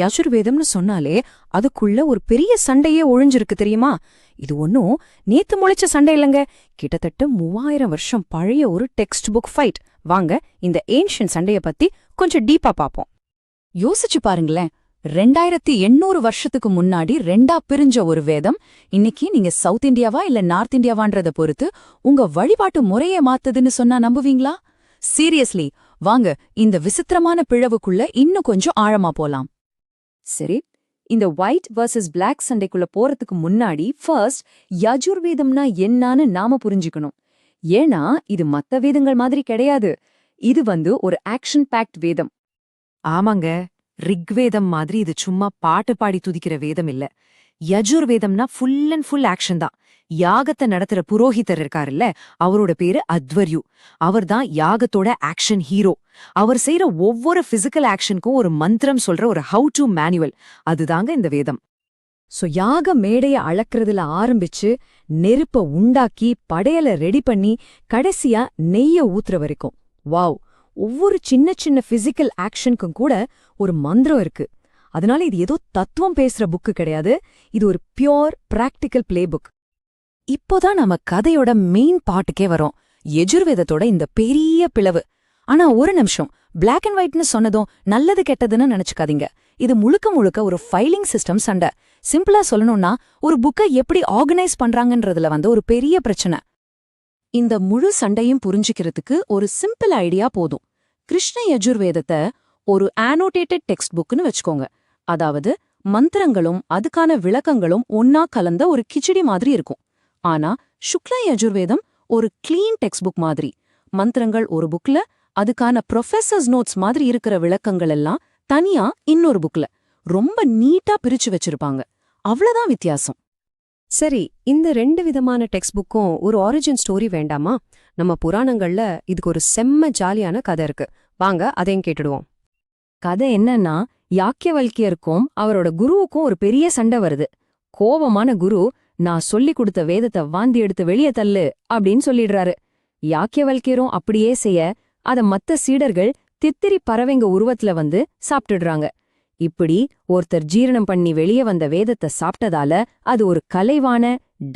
யஜுர்வேதம்னு சொன்னாலே அதுக்குள்ள ஒரு பெரிய சண்டையே ஒழிஞ்சிருக்கு தெரியுமா? இது ஒன்னும் நேத்து முளைச்ச சண்டை இல்லைங்க. கிட்டத்தட்ட மூவாயிரம் வருஷம் பழைய ஒரு டெக்ஸ்ட் புக் ஃபைட் வாங்க இந்த ஏன்ஷியன் சண்டைய பத்தி கொஞ்சம் டீப்பா பாப்போம் யோசிச்சு பாருங்களேன் ரெண்டாயிரத்தி எண்ணூறு வருஷத்துக்கு முன்னாடி ரெண்டா பிரிஞ்ச ஒரு வேதம் இன்னைக்கு நீங்க சவுத் இந்தியாவா இல்ல நார்த் இந்தியாவான்றத பொறுத்து உங்க வழிபாட்டு முறையே மாத்துதுன்னு சொன்னா நம்புவீங்களா? சீரியஸ்லி வாங்க இந்த விசித்திரமான பிழவுக்குள்ள இன்னும் கொஞ்சம் ஆழமா போலாம். சரி இந்த ஒயிட் வர்சஸ் பிளாக் சண்டைக்குள்ள போறதுக்கு முன்னாடி ஃபர்ஸ்ட் யஜுர்வேதம்னா என்னான்னு நாம புரிஞ்சுக்கணும். ஏன்னா இது மத்த வேதங்கள் மாதிரி கிடையாது. இது வந்து ஒரு ஆக்ஷன் பேக்ட் வேதம். ஆமாங்க ரிக்வேதம் மாதிரி இது சும்மா பாட்டு பாடி துதிக்கிற வேதம் இல்ல. யஜுர்வேதம்னா ஃபுல் அண்ட் ஃபுல் ஆக்ஷன் தான். யாகத்தை நடத்துற புரோஹிதர் இருக்காருல்ல அவரோட பேரு அத்வர்யு. அவர்தான் யாகத்தோட ஆக்ஷன் ஹீரோ அவர் செய்யற ஒவ்வொரு பிசிக்கல் ஆக்ஷனுக்கும் ஒரு மந்திரம் சொல்ற ஒரு ஹவு டு மேனுவல் அதுதாங்க இந்த வேதம். சோ யாக மேடைய அளக்குறதுல ஆரம்பிச்சு நெருப்ப உண்டாக்கி படையல ரெடி பண்ணி கடைசியா நெய்ய ஊத்துற வரைக்கும். வாவ் ஒவ்வொரு சின்ன சின்ன பிசிக்கல் ஆக்ஷனுக்கும் கூட ஒரு மந்திரம் இருக்கு. அதனால இது ஏதோ தத்துவம் பேசுற புக்கு கிடையாது. இது ஒரு பியோர் பிராக்டிக்கல் பிளே புக் இப்போதான் நம்ம கதையோட மெயின் பாட்டுக்கே வரோம். எஜுர்வேதத்தோட இந்த பெரிய பிளவு. ஆனா ஒரு நிமிஷம் பிளாக் அண்ட் ஒயிட்னு சொன்னதும் நல்லது கெட்டதுன்னு நினைச்சுக்காதீங்க. இது முழுக்க முழுக்க ஒரு ஃபைலிங் சிஸ்டம் சண்டை. சிம்பிளா சொல்லணும்னா ஒரு புக்கை எப்படி ஆர்கனைஸ் பண்றாங்கன்றதுல வந்து ஒரு பெரிய பிரச்சனை. இந்த முழு சண்டையும் புரிஞ்சுக்கிறதுக்கு ஒரு சிம்பிள் ஐடியா போதும். கிருஷ்ண யஜுர்வேதத்தை ஒரு ஆனோட்டேட்டட் டெக்ஸ்ட் புக்னு வச்சுக்கோங்க. அதாவது மந்திரங்களும் அதுக்கான விளக்கங்களும் ஒன்னா கலந்த ஒரு கிச்சடி மாதிரி இருக்கும். ஆனா சுக்ல யஜுர்வேதம் ஒரு கிளீன் டெக்ஸ்ட் புக் மாதிரி. மந்திரங்கள் ஒரு புக்ல அதுக்கான ப்ரொஃபசர்ஸ் நோட்ஸ் மாதிரி இருக்கிற விளக்கங்கள் எல்லாம் தனியா இன்னொரு புக்ல ரொம்ப நீட்டா பிரிச்சு வச்சிருப்பாங்க. அவ்வளவுதான் வித்தியாசம். சரி இந்த ரெண்டு விதமான டெக்ஸ்ட் புக்கும் ஒரு ஆரிஜின் ஸ்டோரி வேண்டாமா? நம்ம புராணங்கள்ல இதுக்கு ஒரு செம்ம ஜாலியான கதை இருக்கு. வாங்க அதையும் கேட்டுடுவோம். கதை என்னன்னா யாக்கியவல்கியருக்கும் அவரோட குருவுக்கும் ஒரு பெரிய சண்டை வருது. கோவமான குரு நான் சொல்லி கொடுத்த வேதத்தை வாந்தி எடுத்து வெளியே தள்ளு அப்படின்னு சொல்லிடுறாரு. யாக்கியவல்கியரும் அப்படியே செய்ய அத மத்த சீடர்கள் தித்திரி பறவைங்க உருவத்துல வந்து சாப்பிட்டுடுறாங்க. இப்படி ஒருத்தர் ஜீரணம் பண்ணி வெளியே வந்த வேதத்தை சாப்பிட்டதால அது ஒரு கலைவான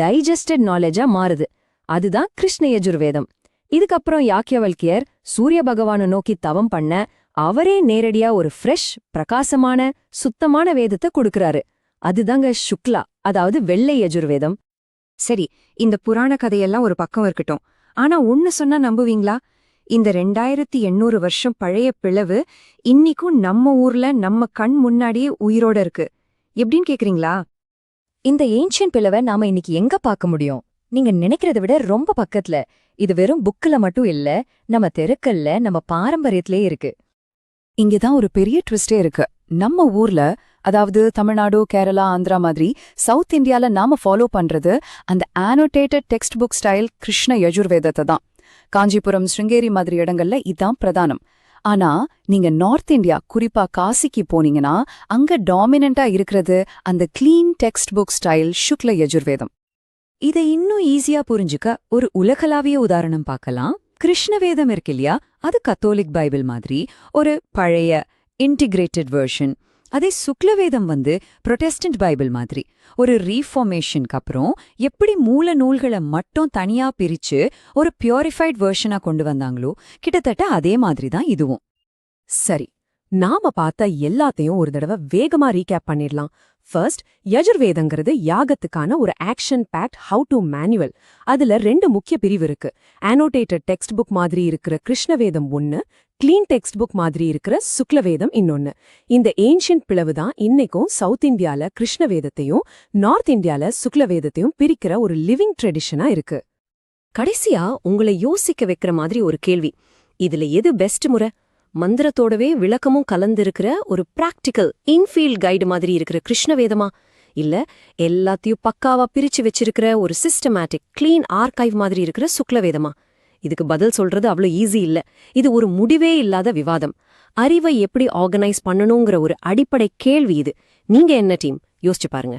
டைஜஸ்டட் நாலேஜா மாறுது. அதுதான் கிருஷ்ண யஜுர்வேதம் இதுக்கப்புறம் யாக்கியவல்கியர் சூரிய பகவானை நோக்கி தவம் பண்ண அவரே நேரடியா ஒரு ஃப்ரெஷ் பிரகாசமான சுத்தமான வேதத்தை கொடுக்கறாரு. அதுதாங்க சுக்லா அதாவது வெள்ளை யஜுர்வேதம். சரி இந்த புராண கதையெல்லாம் ஒரு பக்கம் இருக்கட்டும். ஆனா ஒன்னு சொன்னா நம்புவீங்களா? இந்த ரெண்டாயிரத்தி எண்ணூறு வருஷம் பழைய பிளவு இன்னிக்கும் நம்ம ஊர்ல நம்ம கண் முன்னாடியே உயிரோட இருக்கு. எப்படின்னு கேக்குறீங்களா? இந்த ஏன்ஷியன் பிளவை நாம இன்னைக்கு எங்க பார்க்க முடியும்? நீங்க நினைக்கிறத விட ரொம்ப பக்கத்துல. இது வெறும் புக்ல மட்டும் இல்ல நம்ம தெருக்கல்ல நம்ம பாரம்பரியத்திலே இருக்கு. இங்கதான் ஒரு பெரிய ட்விஸ்டே இருக்கு. நம்ம ஊர்ல அதாவது தமிழ்நாடு கேரளா ஆந்திரா மாதிரி சவுத் இந்தியால நாம ஃபாலோ பண்றது அந்த annotated text book style Krishna யஜுர்வேதத்தை தான். காஞ்சிபுரம் ஸ்ருங்கேரி மாதிரி இடங்கள்ல இதான் பிரதானம். ஆனா நீங்க நார்த் இந்தியா குறிப்பா காசிக்கு போனீங்கன்னா அங்க டாமினண்டா இருக்கிறது அந்த clean textbook style Shukla Yajurveda. இதை இன்னும் ஈஸியா புரிஞ்சுக்க ஒரு உலகளாவிய உதாரணம் பார்க்கலாம். கிருஷ்ணவேதம் இருக்கு இல்லையா அது கத்தோலிக் பைபிள் மாதிரி. ஒரு பழைய இன்டிகிரேட்டட் வெர்ஷன் அதே சுக்லவேதம் வந்து புரொட்டஸ்டன்ட் பைபிள் மாதிரி. ஒரு ரீஃபார்மேஷனுக்கு அப்புறம் எப்படி மூல நூல்களை மட்டும் தனியா பிரிச்சு ஒரு பியூரிஃபைட் வெர்ஷனா கொண்டு வந்தாங்களோ கிட்டத்தட்ட அதே மாதிரி தான் இதுவும். சரி நாம பார்த்த எல்லாத்தையும் ஒரு தடவை வேகமா ரீகேப் பண்ணிடலாம். ஃபர்ஸ்ட் யஜுர்வேதங்கிறது யாகத்துக்கான ஒரு action packed how to manual அதுல ரெண்டு முக்கிய பிரிவு இருக்கு. ஆனோட்டேட்டட் டெக்ஸ்ட் புக் மாதிரி இருக்கிற கிருஷ்ணவேதம் ஒன்னு கிளீன் டெக்ஸ்ட் புக் மாதிரி இருக்கிற சுக்லவேதம் இன்னொன்னு. இந்த ஏன்ஷியன்ட் பிளவு தான் இன்னைக்கும் சவுத் இந்தியால கிருஷ்ணவேதத்தையும் நார்த் இந்தியால சுக்லவேதத்தையும் பிரிக்கிற ஒரு லிவிங் ட்ரெடிஷனா இருக்கு. கடைசியா உங்களை யோசிக்க வைக்கிற மாதிரி ஒரு கேள்வி. இதுல எது பெஸ்ட் முறை? மந்திரத்தோடவே விளக்கமும் கலந்திருக்கிற ஒரு பிராக்டிக்கல் இன்ஃபீல்ட் கைடு மாதிரி இருக்கிற கிருஷ்ணவேதமா? இல்ல எல்லாத்தையும் பக்காவா பிரிச்சு வச்சிருக்கிற ஒரு சிஸ்டமேட்டிக் கிளீன் ஆர்கைவ் மாதிரி இருக்கிற சுக்லவேதமா? இதுக்கு பதில் சொல்றது அவ்வளோ ஈஸி இல்ல. இது ஒரு முடிவே இல்லாத விவாதம். அறிவை எப்படி ஆர்கனைஸ் பண்ணணுங்கிற ஒரு அடிப்படை கேள்வி இது. நீங்க என்ன டீம் யோசிச்சு பாருங்க.